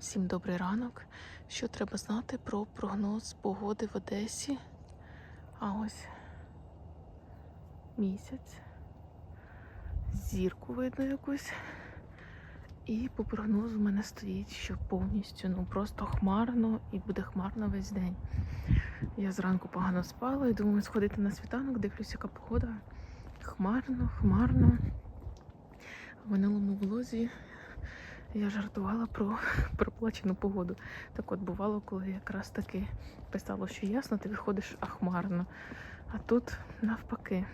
Всім добрий ранок. Що треба знати про прогноз погоди в Одесі? А ось місяць. Зірку видно якусь. І по прогнозу в мене стоїть, що повністю ну просто хмарно і буде хмарно весь день. Я зранку погано спала і думаю сходити на світанок, дивлюся, яка погода. Хмарно, хмарно. В минулому влозі я жартувала про проплачену погоду. Так от бувало, коли якраз таки писало, що ясно, ти виходиш а хмарно. А тут навпаки.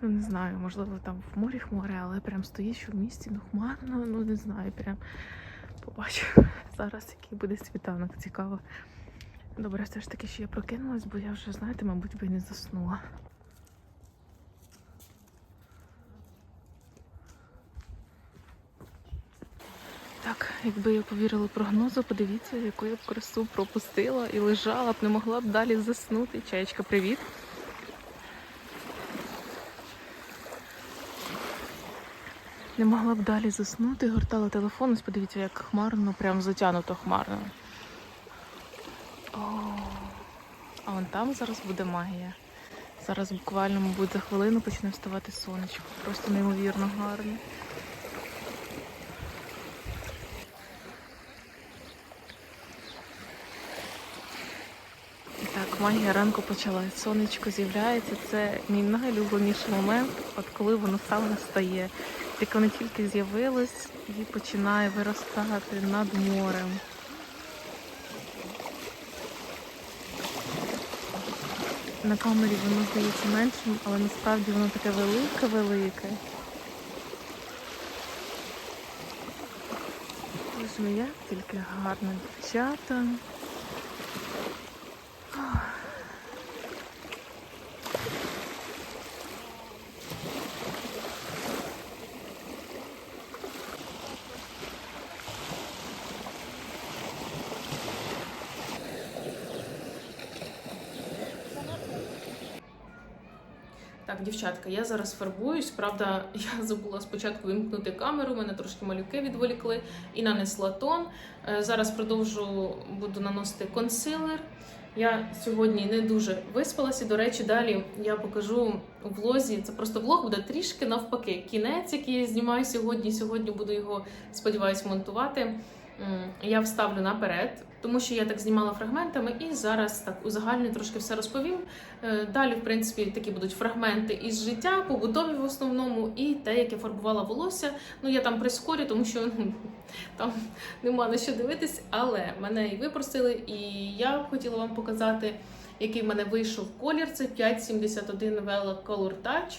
Ну, не знаю, можливо, там в морі хмари, але прям стоїть, що в місті ну хмарно, ну не знаю, прям побачу зараз, який буде світанок, цікаво. Добре, все ж таки, що я прокинулась, бо я вже, знаєте, мабуть, би не заснула. Так, якби я повірила прогнозу, подивіться, яку я б красу пропустила і лежала б, не могла б далі заснути. Чаєчка, привіт. Не могла б далі заснути, гортала телефон, ось подивіться, як хмарно, прям затянуто хмарно. О, а вон там зараз буде магія. Зараз буквально, мабуть, за хвилину почне вставати сонечко. Просто неймовірно гарно. І магія ранку почалась. Сонечко з'являється. Це мій найулюбленіший момент, от коли воно саме настає. Як воно тільки з'явилось і починає виростати над морем. На камері воно здається меншим, але насправді воно таке велике-велике. Боже, як тільки гарно дівчата. Так, дівчатка, я зараз фарбуюсь. Правда, я забула спочатку вимкнути камеру, мене трошки малюки відволікли і нанесла тон. Е, Зараз продовжу буду наносити консилер. Я сьогодні не дуже виспалася. До речі, далі я покажу у влозі. Це просто влог буде трішки навпаки. Кінець, який я знімаю сьогодні. Сьогодні буду його, сподіваюсь, монтувати. Я вставлю наперед, тому що я так знімала фрагментами, і зараз так узагальню трошки все розповім. Е, Далі, в принципі, такі будуть фрагменти із життя, побутові в основному, і те, як я фарбувала волосся. Ну я там прискорю, тому що ну, там нема на що дивитись, але мене і випросили, і я хотіла вам показати, який в мене вийшов колір. Це 571 Vela Color Touch.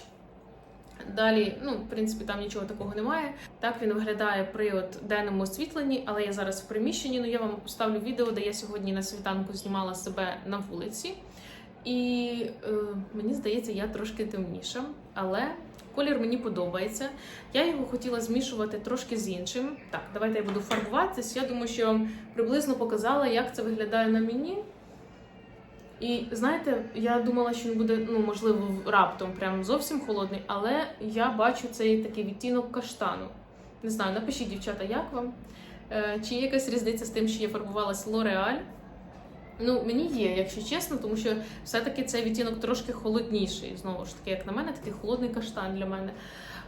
Далі, ну, в принципі, там нічого такого немає. Так він виглядає при от денному освітленні, але я зараз в приміщенні. Ну я вам поставлю відео, де я сьогодні на світанку знімала себе на вулиці. І е, мені здається, я трошки темніша, але колір мені подобається. Я його хотіла змішувати трошки з іншим. Так, давайте я буду фарбуватись. Я думаю, що я вам приблизно показала, як це виглядає на мені. І знаєте, я думала, що він буде, ну, можливо, раптом прям зовсім холодний, але я бачу цей такий відтінок каштану. Не знаю, напишіть, дівчата, як вам? Е, Чи є якась різниця з тим, що я фарбувалась L'Oreal? Ну, мені є, якщо чесно, тому що все-таки цей відтінок трошки холодніший. Знову ж таки, як на мене, такий холодний каштан для мене.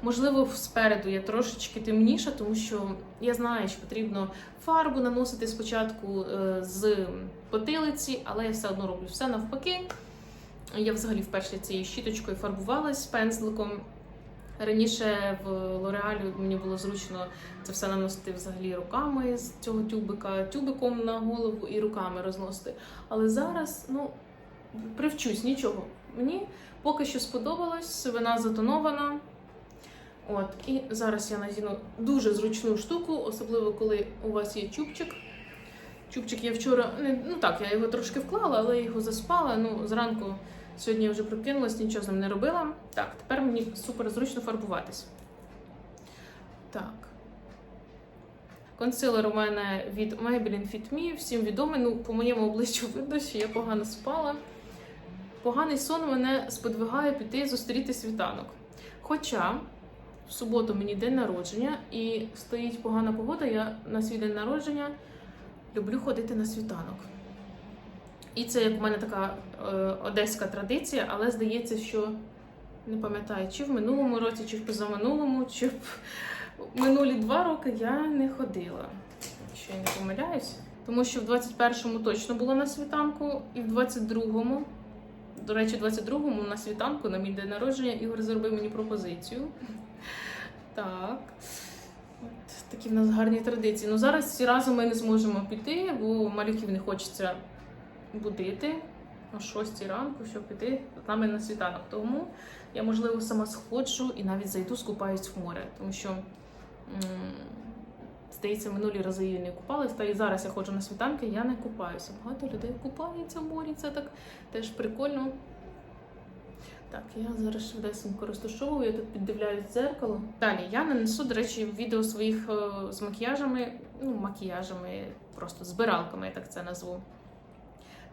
Можливо, спереду я трошечки темніша, тому що я знаю, що потрібно фарбу наносити спочатку е, з потилиці, але я все одно роблю все навпаки. Я взагалі вперше цією щіточкою фарбувалась пензликом. Раніше в Лореалі мені було зручно це все наносити взагалі руками з цього тюбика, тюбиком на голову і руками розносити. Але зараз, ну, привчусь, нічого. Мені поки що сподобалось, вона затонована. От, і зараз я надіну дуже зручну штуку, особливо коли у вас є чубчик. Чубчик я вчора, ну так, я його трошки вклала, але його заспала. Ну, зранку сьогодні я вже прокинулась, нічого з ним не робила. Так, тепер мені супер зручно фарбуватись. Так. Консилер у мене від Maybelline Fit Me, всім відомий. Ну, по моєму обличчю видно, що я погано спала. Поганий сон мене сподвигає піти зустріти світанок. Хоча в суботу мені день народження і стоїть погана погода, я на свій день народження люблю ходити на світанок. І це як у мене така е, одеська традиція, але здається, що не пам'ятаю, чи в минулому році, чи в позаминулому, чи в минулі два роки я не ходила. Якщо я не помиляюсь. Тому що в 21-му точно було на світанку, і в 22-му, до речі, в 22-му на світанку на мій день народження Ігор зробив мені пропозицію. Так. От такі в нас гарні традиції. Ну зараз всі разом ми не зможемо піти, бо малюків не хочеться будити о 6 ранку, щоб піти з нами на світанок. Тому я, можливо, сама сходжу і навіть зайду, скупаюсь в море, тому що. м, Здається, минулі рази я не купалась, та і зараз я ходжу на світанки, я не купаюся. Багато людей купаються в морі, це так теж прикольно. Так, я зараз швидесенько розташовую, я тут піддивляюсь дзеркало. Далі я нанесу, до речі, відео своїх е, з макіяжами, ну, макіяжами, просто збиралками, я так це назву.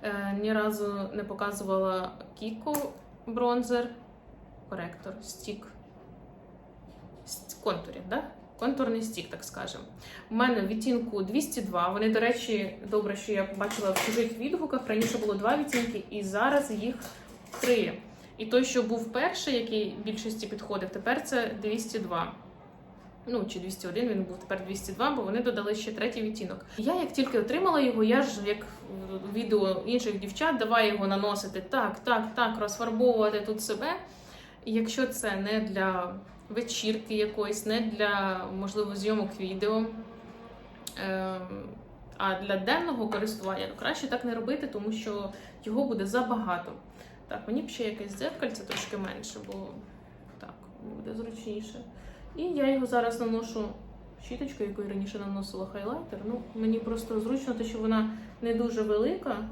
Е, ні разу не показувала Кіко бронзер, коректор, стік. Контурів, да? Контурний стік, так скажемо. У мене відтінку 202. Вони, до речі, добре, що я побачила в чужих відгуках. Раніше було два відтінки, і зараз їх три. І той, що був перший, який більшості підходив, тепер це 202. Ну, чи 201, він був тепер 202, бо вони додали ще третій відтінок. Я як тільки отримала його, я ж як відео інших дівчат, давай його наносити так, так, так, розфарбовувати тут себе. І якщо це не для вечірки якоїсь, не для, можливо, зйомок відео, ем, а для денного користування, то краще так не робити, тому що його буде забагато. Так, мені б ще якесь дзеркальце трошки менше, бо так, буде зручніше. І я його зараз наношу щіточкою, якою раніше наносила хайлайтер. Ну, мені просто зручно, те, що вона не дуже велика.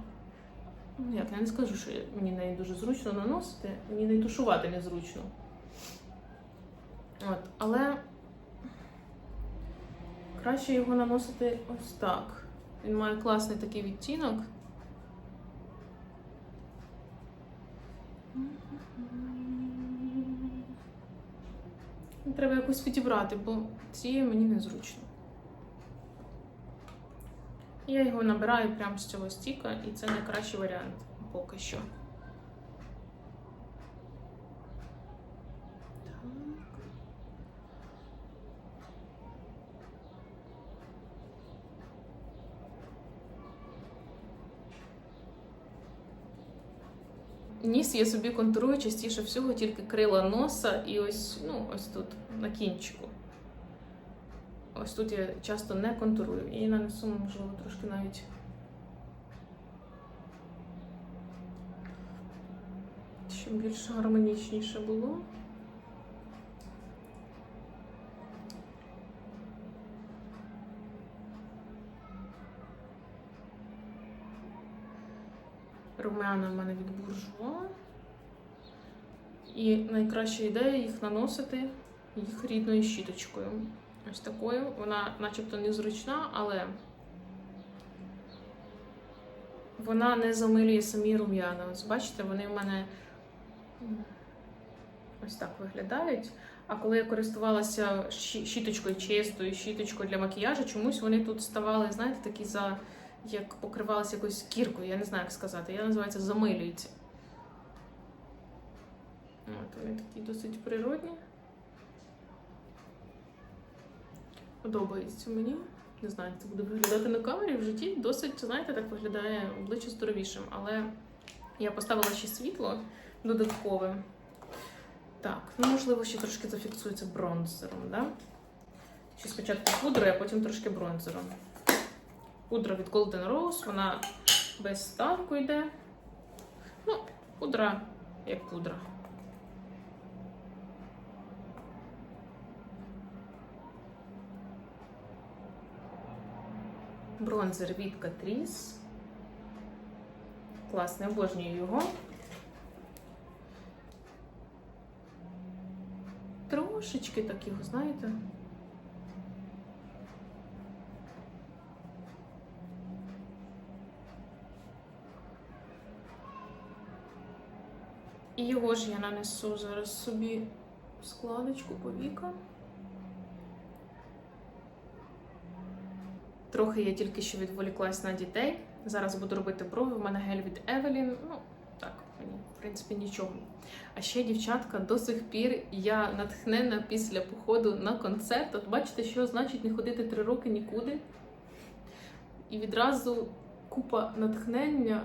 Ну, як я не скажу, що мені неї дуже зручно наносити, мені не тушувати незручно. От, але краще його наносити ось так. Він має класний такий відтінок. Треба якось підібрати, бо цією мені незручно. Я його набираю прямо з цього стіка, і це найкращий варіант поки що. Так. Ніс я собі контурую частіше всього тільки крила носа і ось, ну, ось тут, на кінчику. Ось тут я часто не контурую. І нанесу, можливо, трошки навіть. Щоб більш гармонічніше було. Румяна в мене від буржуа. І найкраща ідея їх наносити їх рідною щіточкою. Ось такою. Вона начебто незручна, але вона не замилює самі рум'яна. Ось бачите, вони в мене ось так виглядають. А коли я користувалася щіточкою чистою, щіточкою для макіяжу, чомусь вони тут ставали, знаєте, такі за як покривалися якоюсь кіркою, я не знаю, як сказати. Я називається замилюється. От, вони такі досить природні. Подобається мені. Не знаю, це буде виглядати на камері в житті. Досить, знаєте, так виглядає обличчя здоровішим. Але я поставила ще світло додаткове. Так, ну можливо, ще трошки зафіксується бронзером, да? Ще спочатку пудрою, а потім трошки бронзером. Пудра від Golden Rose, вона без ставку йде. Ну, пудра як пудра. Бронзер від Catrice. Класний, обожнюю його. Трошечки так його, знаєте. І його ж я нанесу зараз собі в складочку по вікам. Трохи я тільки що відволіклась на дітей. Зараз буду робити брови. У мене гель від Евелін. Ну, так, мені, в принципі, нічого. А ще, дівчатка, до сих пір я натхнена після походу на концерт. От бачите, що значить не ходити три роки нікуди. І відразу купа натхнення.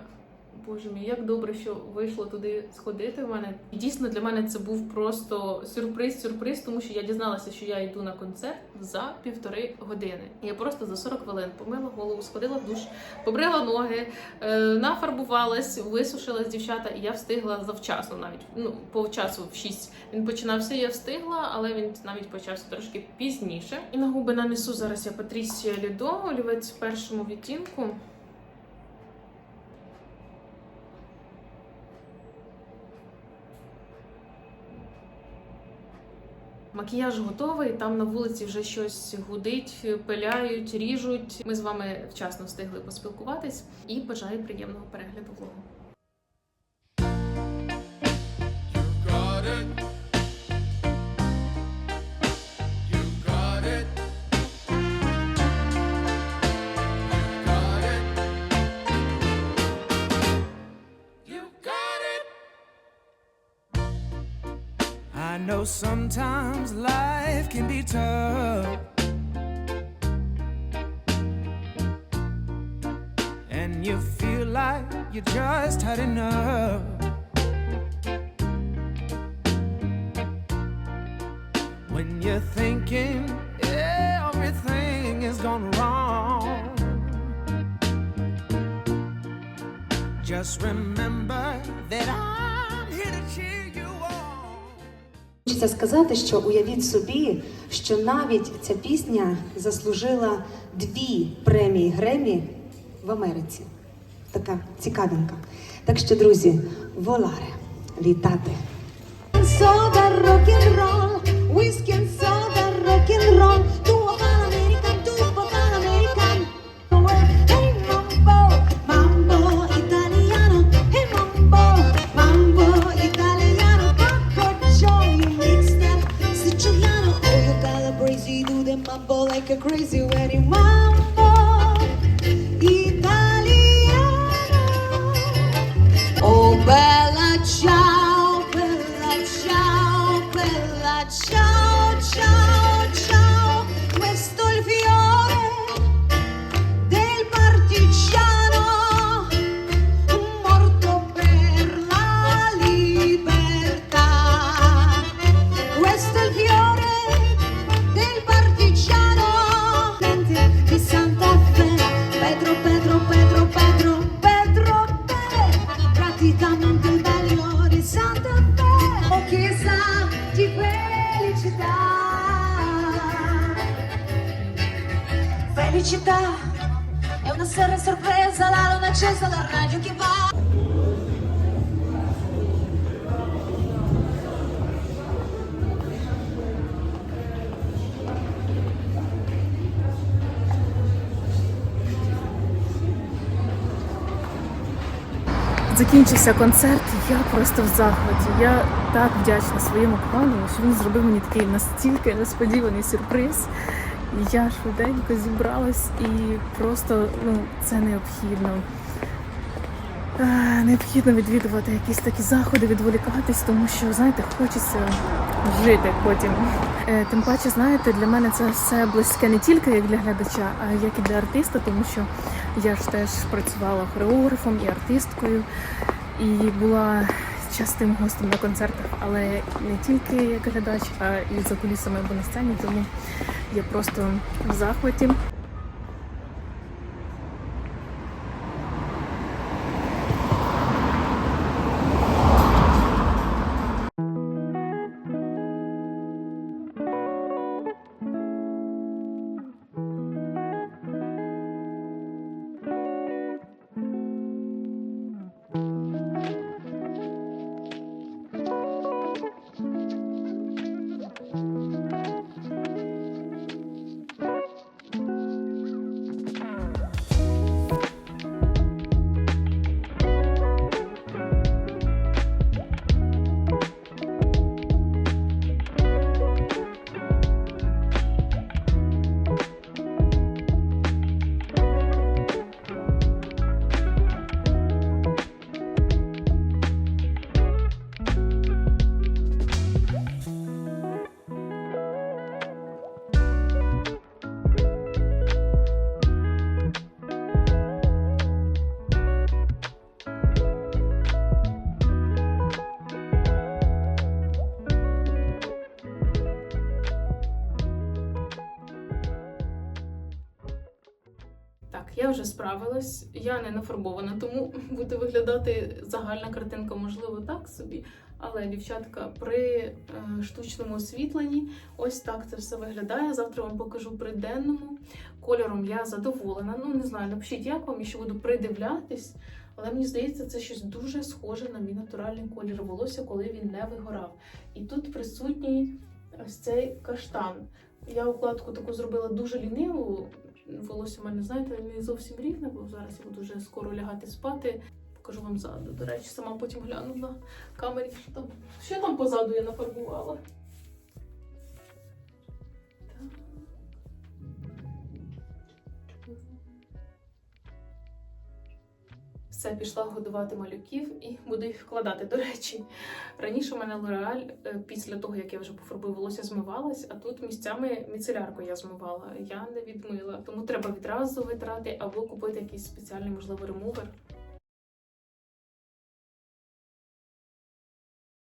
Боже мій, як добре, що вийшло туди сходити в мене. І дійсно для мене це був просто сюрприз-сюрприз, тому що я дізналася, що я йду на концерт за півтори години. Я просто за 40 хвилин помила голову, сходила в душ, побрила ноги, е, нафарбувалась, висушилась дівчата, і я встигла завчасно навіть. Ну, по часу в 6 він починався, я встигла, але він навіть почався трошки пізніше. І на губи нанесу зараз я Патрісія Лідо, олівець в першому відтінку. Макіяж готовий, там на вулиці вже щось гудить, пиляють, ріжуть. Ми з вами вчасно встигли поспілкуватись і бажаю приємного перегляду влогу. Sometimes life can be tough. And you feel like you just had enough. When you're thinking everything is gone wrong, just remember that I'm here to cheer. Хочеться сказати, що уявіть собі, що навіть ця пісня заслужила дві премії Гремі в Америці. Така цікавинка. Так що, друзі, воларе, літати. Soda rock and roll, whiskey like a crazy wedding mambo italiano. Oh bella Felicità è una sera sorpresa, la luna accesa dal radio che va. Закінчився концерт, я просто в захваті. Я так вдячна своєму коханому, що він зробив мені такий настільки несподіваний сюрприз. Я швиденько зібралась і просто ну, це необхідно. Необхідно відвідувати якісь такі заходи, відволікатись, тому що, знаєте, хочеться жити потім. Е, Тим паче, знаєте, для мене це все близьке не тільки як для глядача, а як і для артиста, тому що я ж теж працювала хореографом і артисткою, і була частим гостем на концертах, але не тільки як глядач, а і за кулісами або на сцені, тому я просто в захваті. Справилась, я не нафарбована, тому буде виглядати загальна картинка, можливо, так собі. Але дівчатка при е, штучному освітленні ось так це все виглядає. Завтра вам покажу при денному. Кольором я задоволена. Ну не знаю, напишіть, як вам, і ще буду придивлятись. Але мені здається, це щось дуже схоже на мій натуральний колір волосся, коли він не вигорав. І тут присутній ось цей каштан. Я укладку таку зробила дуже ліниву. Волосся в мене, знаєте, не зовсім рівне, бо зараз я буду вже скоро лягати спати. Покажу вам ззаду. До речі, сама потім гляну на камері, що там, що там позаду я нафарбувала. Все, пішла годувати малюків і буду їх вкладати. До речі, раніше у мене Лореаль після того, як я вже пофарбую волосся, змивалась, а тут місцями міцелярку я змивала. Я не відмила. Тому треба відразу витрати або купити якийсь спеціальний, можливо, ремувер.